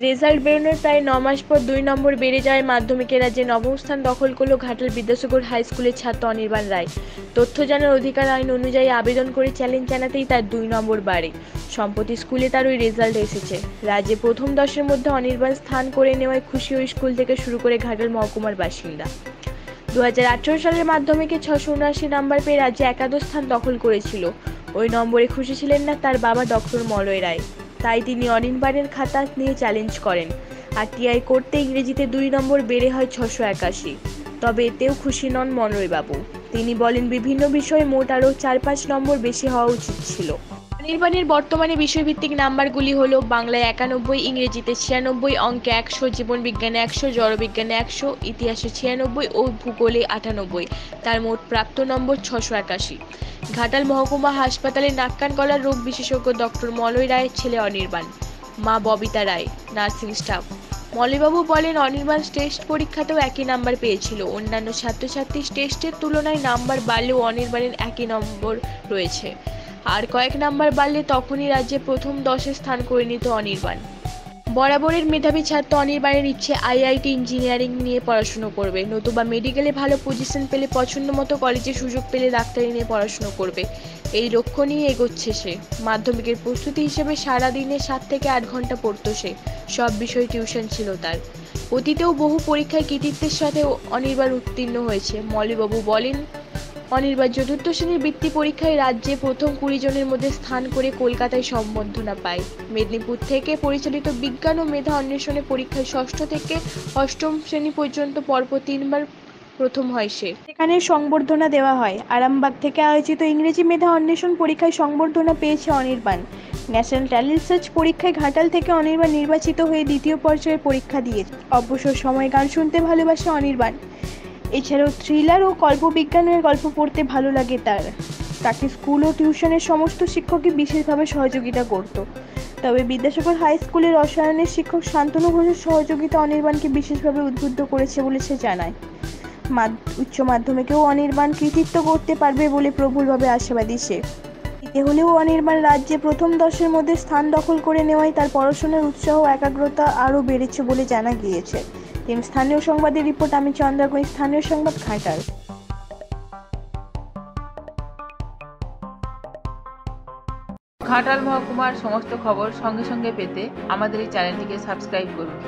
Result বেরোনোর প্রায় ন মাস পর দুই নম্বর বেড়ে যায় মাধ্যমিকে রাজ্যে নবম স্থান দখল করল ঘাটাল বিদ্যাসাগর হাই স্কুলের ছাত্র অনির্বাণ রায়। তথ্য জানার অধিকার আইন অনুযায়ী আবেদন করে চ্যালেঞ্জ জানাতেই তার দুই নম্বর বাড়ে। সম্প্রতি স্কুলে তার ওই রেজাল্ট এসেছে। রাজ্যে প্রথম দশের মধ্যে অনির্বাণ স্থান করে নেওয়ায় খুশি ওই স্কুল থেকে শুরু করে ঘাটাল মহকুমার বাসিন্দা। দু হাজার আঠারো সালের মাধ্যমিকে ছশো উনআশি নাম্বার পেয়ে রাজ্যে একাদশ স্থান দখল করেছিল। ওই নম্বরে খুশি ছিলেন না তার বাবা ডক্টর মলয় রায়। তাই তিনি অনির্বাণের খাতা নিয়ে চ্যালেঞ্জ করেন। আর টিআই করতে ইংরেজিতে দুই নম্বর বেড়ে হয় ছশো একাশি। তবে এতেও খুশি নন মনরয়বাবু তিনি বলেন, বিভিন্ন বিষয়ে মোট আরও চার পাঁচ নম্বর বেশি হওয়া উচিত ছিল। অনির্বাণের বর্তমানে বিষয়ভিত্তিক নাম্বারগুলি হলো বাংলায় একানব্বই, ইংরেজিতে ছিয়ানব্বই, অঙ্কে একশো, জীবনবিজ্ঞানে একশো, জড়বিজ্ঞানে একশো, ইতিহাসে ছিয়ানব্বই ও ভূগোলে আটানব্বই। তার মোট প্রাপ্ত নম্বর ছশো একাশি। ঘাটাল মহকুমা হাসপাতালে নাক কান গলার রোগ বিশেষজ্ঞ ডক্টর মলয় রায়ের ছেলে অনির্বাণ। মা ববিতা রায়, নার্সিং স্টাফ। মলয়বাবু বলেন, অনির্বাণ টেস্ট পরীক্ষাতেও একই নাম্বার পেয়েছিল। অন্যান্য ছাত্রছাত্রী টেস্টের তুলনায় নাম্বার বাড়লেও অনির্বাণের একই নম্বর রয়েছে। আর কয়েক নাম্বার বাড়লে তখনই রাজ্যে প্রথম দশে স্থান করে নিত অনির্বাণ বরাবরের মেধাবী ছাত্র অনির্বাণের ইচ্ছে আইআইটি ইঞ্জিনিয়ারিং নিয়ে পড়াশুনো করবে। নতুবা মেডিকেলে ভালো পজিশন পেলে পছন্দ মতো কলেজে সুযোগ পেলে ডাক্তারি নিয়ে পড়াশুনো করবে। এই লক্ষ্য নিয়ে এগোচ্ছে সে। মাধ্যমিকের প্রস্তুতি হিসেবে সারা দিনে সাত থেকে আট ঘণ্টা পড়তো সে। সব বিষয় টিউশন ছিল তার। অতীতেও বহু পরীক্ষায় কৃতিত্বের সাথে অনির্বাণ উত্তীর্ণ হয়েছে। মলিবাবু বলেন অনির্বাণ চতুর্থ শ্রেণির বৃত্তি পরীক্ষায় রাজ্যে প্রথম কুড়ি জনের মধ্যে স্থান করে কলকাতায় সম্বর্ধনা পায়। মেদিনীপুর থেকে পরিচালিত বিজ্ঞান ও মেধা অন্বেষণে পরীক্ষায় ষষ্ঠ থেকে অষ্টম শ্রেণি পর্যন্ত পরপর তিনবার প্রথম হয় সে। সেখানে সংবর্ধনা দেওয়া হয়। আরামবাগ থেকে আয়োজিত ইংরেজি মেধা অন্বেষণ পরীক্ষায় সংবর্ধনা পেয়েছে অনির্বাণ। ন্যাশনাল ট্যালেন্ট সার্চ পরীক্ষায় ঘাটাল থেকে অনির্বাণ নির্বাচিত হয়ে দ্বিতীয় পর্যায়ে পরীক্ষা দিয়েছে। অবসর সময় গান শুনতে ভালোবাসে অনির্বাণ। এছাড়াও থ্রিলার ও কল্পবিজ্ঞানের গল্প পড়তে ভালো লাগে তার। তাকে স্কুল ও টিউশনের সমস্ত শিক্ষকই বিশেষভাবে সহযোগিতা করত। তবে বিদ্যাসাগর হাই স্কুলের রসায়নের শিক্ষক শান্তনু ঘোষের সহযোগিতা অনির্বাণকে বিশেষভাবে উদ্বুদ্ধ করেছে বলে সে জানায়। উচ্চ মাধ্যমিকেও অনির্বাণ কৃতিত্ব করতে পারবে বলে প্রবলভাবে আশাবাদী সে। এতে হলেও অনির্বাণ রাজ্যে প্রথম দশের মধ্যে স্থান দখল করে নেওয়ায় তার পড়াশোনার উৎসাহ একাগ্রতা আরও বেড়েছে বলে জানা গিয়েছে। তিনি স্থানীয় সংবাদের রিপোর্ট, আমি চন্দ্রাগণ স্থানীয় সংবাদ ঘাটাল। ঘাটাল মহকুমার সমস্ত খবর সঙ্গে সঙ্গে পেতে আমাদের এই চ্যানেলটিকে সাবস্ক্রাইব করুন।